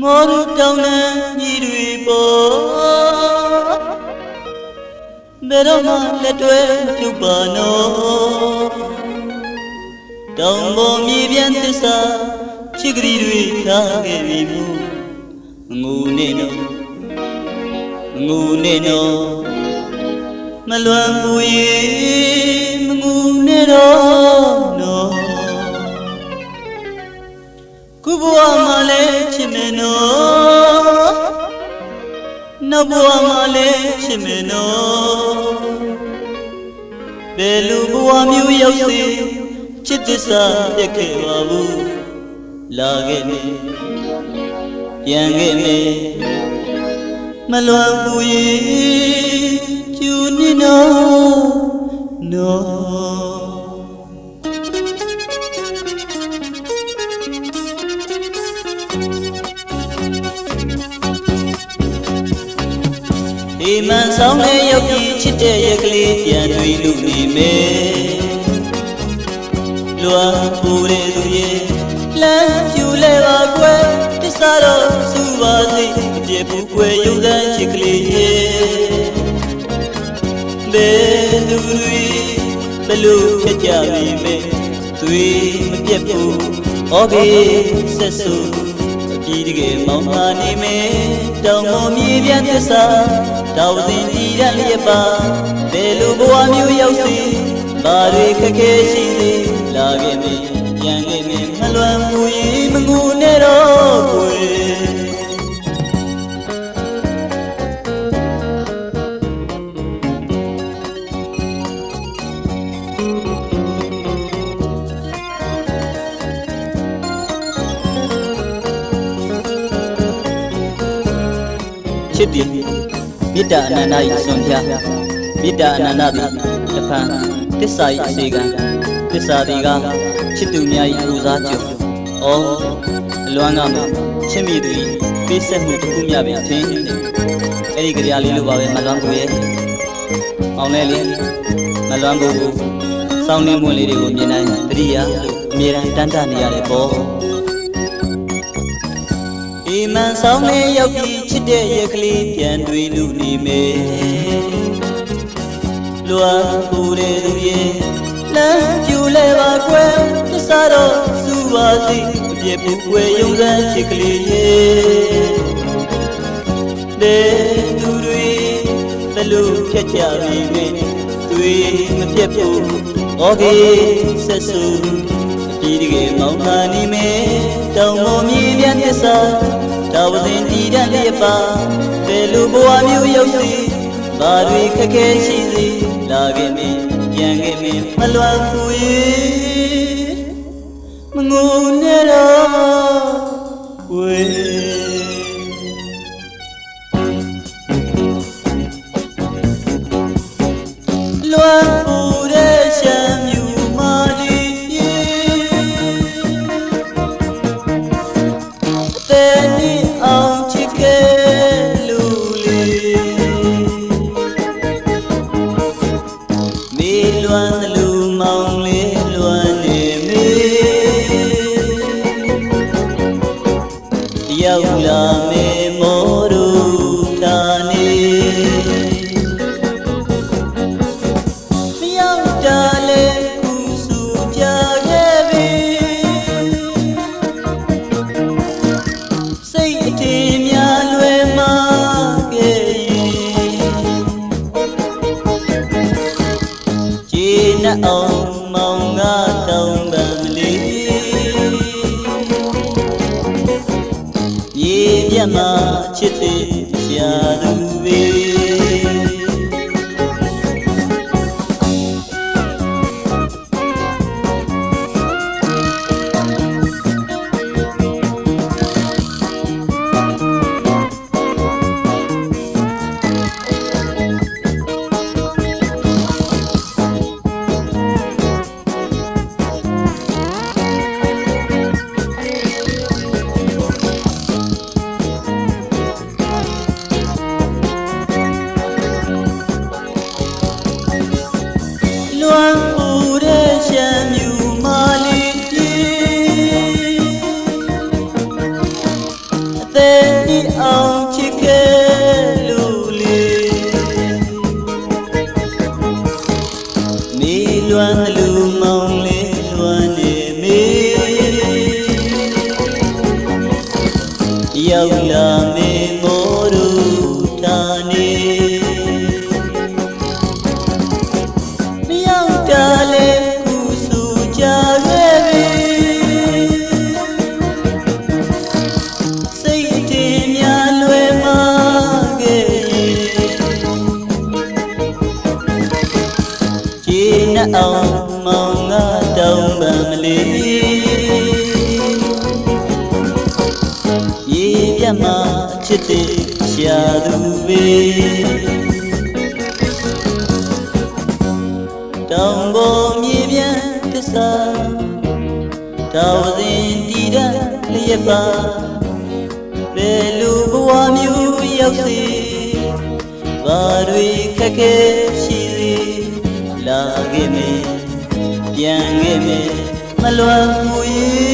မောရတောင်းနှံညီတွေပေါ်ဘယ်တော့မှလက်တွဲမပြုတ်ပါနော်တောင်ပေါ်မြေပြန်သစ္စာချစ်ကလေးတွေထားခဲ့ပြီမို့မငူနဲ့တော့မငူနဲ့တော့မလွမ်းဘူးရေမငူနဲ့တော့ ခုဘဝမှာလည်းချစ်မယ်နော်နောက်ဘဝမှာလည်းချစ်မယ်နော်ဘယ်လိုဘဝမျိုးရောက်စေချစ်သစ္စာပြတ်ခဲ့ပါဘူးလာခဲ့မယ်ပြန်ခဲ့မယ်မလွန်ဘူးရေကျူနေနော်နော် ဒီမန်ဆောင်တဲ့ရုပ်ကြီးချစ်တဲ့ရက်ကလေးပြန်တွေ့လို့နေမယ်လွာပူတဲ့သူရဲ့လမ်းပြူလဲပါကွယ်တစ္ဆာတော့စူပါစေအပြည့်ဘူးကွယ်ရုံးတဲ့ချစ်ကလေးရဲ့ဘယ်သူတွေဘယ်လိုဖြစ်ကြပြီမဲသွေးမပြတ်ဘူးဩကေဆက်ဆူ ကြီးတကယ်မောင်မာနေမယ်တောင်ပေါ်မြေပြတ်သစ္စာတောင်စဉ်ကြည်ရလျက်ပါဘယ်လိုဘဝမျိုးရောက်စီဘာတွေခက်ခဲရှိစေလာခဲ့မယ်ပြန်ခဲ့မယ်မလွန်ဘူးရင်မငူနဲ့တော့ ချစ်သည်မေတ္တာအနန္တ၏ဆွန်ပြမေတ္တာအနန္တသည်တဖန်တစ္ဆာ၏အစေကံတစ္ဆာသည်ကချစ်သူများ၏ပူဇာကြုံဩအလွမ်းကမှချစ်မိသူ၏ပေးဆက်မှုတစ်ခုမျှပင်ထင်နေအဲ့ဒီကြရာလေးလိုပါပဲမလွမ်းကိုရဲ့အောင်လဲလေမလွမ်းကိုကိုစောင်းနှင်းမွင့်လေးတွေကိုမြင်တိုင်းတတိယလို့အမြဲတမ်းတန်းတနေရတယ်ပေါ့ဒီမန်ဆောင်လေးရောက်ပြီး ချစ်တဲ့ရက်ကလေးပြန်တွေ့လို့နေမယ်လွာပူတဲ့သူရဲ့လမ်းပြူလဲပါကွယ်သစ္စာတော့စူပါစေအပြည့်ပြွယ်ယုံစမ်းချစ်ကလေးရဲ့တဲ့သူတွေဘယ်လိုဖြတ်ကြပြီမဲတွေမပြတ်ဘူးဩကေဆက်ဆူဒီတကယ်မောင်မာနေမယ်တောင်ပေါ်မြေပြန်သစ္စာတောင်စဉ် တည်တတ်လျက်ပါဘယ်လိုဘဝမျိုးရောက်စီဘာတွေခက်ခဲရှိစေလာခဲ့မင်းပြန်ခဲ့မင်းမလွန်ဘူးရေမငုံနဲ့တော့ မောင်လေးလွမ်းနေမေရောက်လာ နှအောင်မောင်ငါတောင်းပန်မလေးရေပြတ်မှာချစ်တဲ့ နေလွမ်းလူ ချစ်တဲ့ရှာသူပဲတောင်ပေါ်မြေပြန်တစ္ဆာတောင်စဉ်တည်တဲ့လျက်ပါဘယ်လိုဘဝမျိုးရောက်စေဘာတွေခက်ခဲရှိစေလာခဲ့မယ်ပြန်ခဲ့မယ်မလွယ်ဘူး